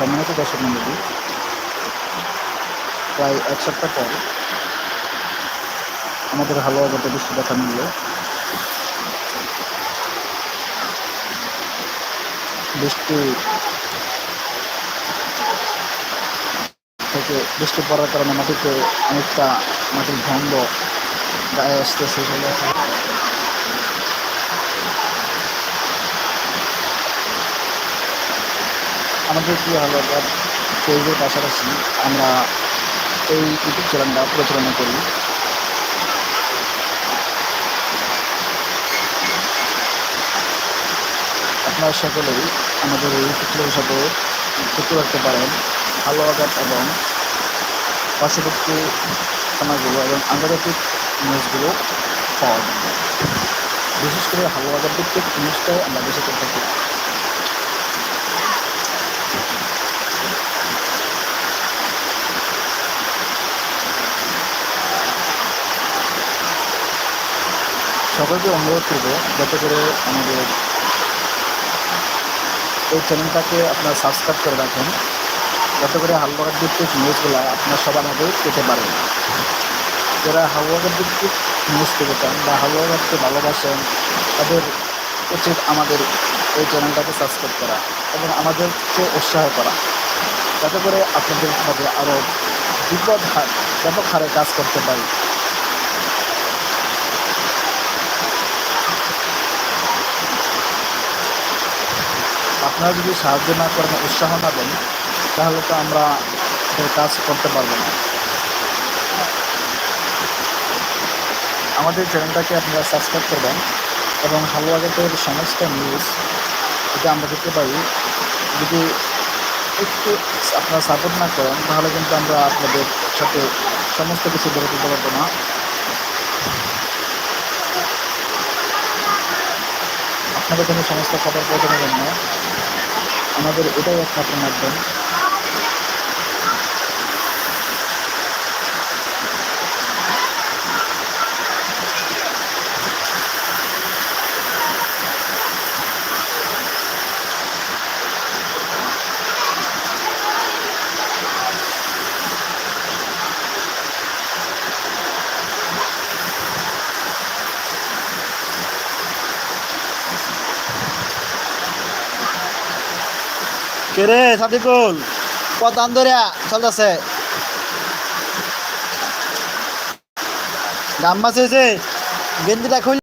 সম্মানিত দর্শক মন্ডলী, প্রায় এক সপ্তাহ পর আমাদের হালুয়া গত বৃষ্টি দেখা মিলল। বৃষ্টি থেকে বৃষ্টি পড়ার কারণে মাটিতে অনেকটা মাটির ভঙ্গ গায়ে আসতেছে। সেগুলো আমাদের কি হলো পেজের পাশাপাশি আমরা এই ইউটিউব চ্যানেলটা প্রচারণা করি। আপনারা সকলেই আমাদের এই ইউটিউব সাথে যুক্ত রাখতে পারেন। ভালো আঘাত এবং পার্শ্ববর্তী থানাগুলো এবং আন্তর্জাতিক নিউজগুলো পাওয়া যায়। বিশেষ করে আঘাত ভিত্তিক নিউজটাই আমরা বেশি করে থাকি সকলকে অনুরোধ করব যাতে করে আমাদের এই চ্যানেলটাকে আপনার সাবস্ক্রাইব করে রাখেন, যাতে করে হালুয়াঘাট ভিত্তিক নিউজগুলো আপনারা সবার আগে পেতে পারেন। যারা হালুয়াঘাট ভিত্তিক নিউজ পেতে চান বা হালুয়াঘাটকে ভালোবাসেন, তাদের উচিত আমাদের এই চ্যানেলটাকে সাবস্ক্রাইব করা এবং আমাদেরকে উৎসাহ করা, যাতে করে আপনাদের মধ্যে আরও বিপদ হার ব্যাপক হারে কাজ করতে পারি। আপনারা যদি সাহায্য না করেন উৎসাহ না দেন, তাহলে তো আমরা কাজ করতে পারব না। আমাদের চ্যানেলটাকে আপনারা সাবস্ক্রাইব করবেন এবং হালুয়া গেটের সমস্ত নিউজ যদি আমরা দেখতে পাই যদি একটু আপনারা সাপোর্ট না করেন, তাহলে কিন্তু আমরা আপনাদের সাথে সমস্ত কিছু ধরে দিতে পারব না। আপনাদের জন্য সমস্ত খবর পৌঁছানোর জন্য আমাদের এটাই একমাত্র মাধ্যম। কে রে সাদিকুল? কত আন্দরিয়া চলতেছে। গাম মাছ হয়েছে গেঞ্জিটা খুল।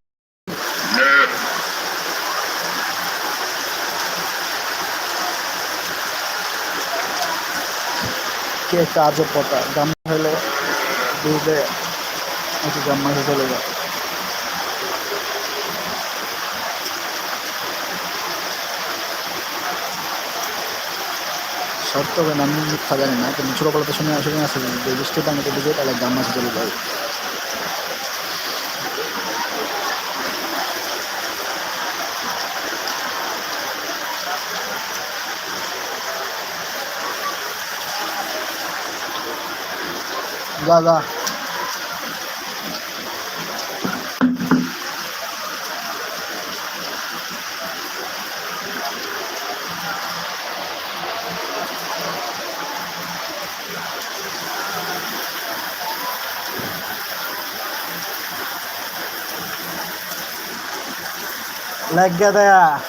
কি একটা আজব কথা গাম হলে বুঝলে একটু গাম মাছে চলে যায় শর্ত হবে না আমি মিথ্যা জানি না, কিন্তু ছোটোবেলাতে শুনে শুনে আসে যে বৃষ্টি পানিতে ভিজে তাহলে গাম মাছ চলে যায়। যা। 来，哥的呀！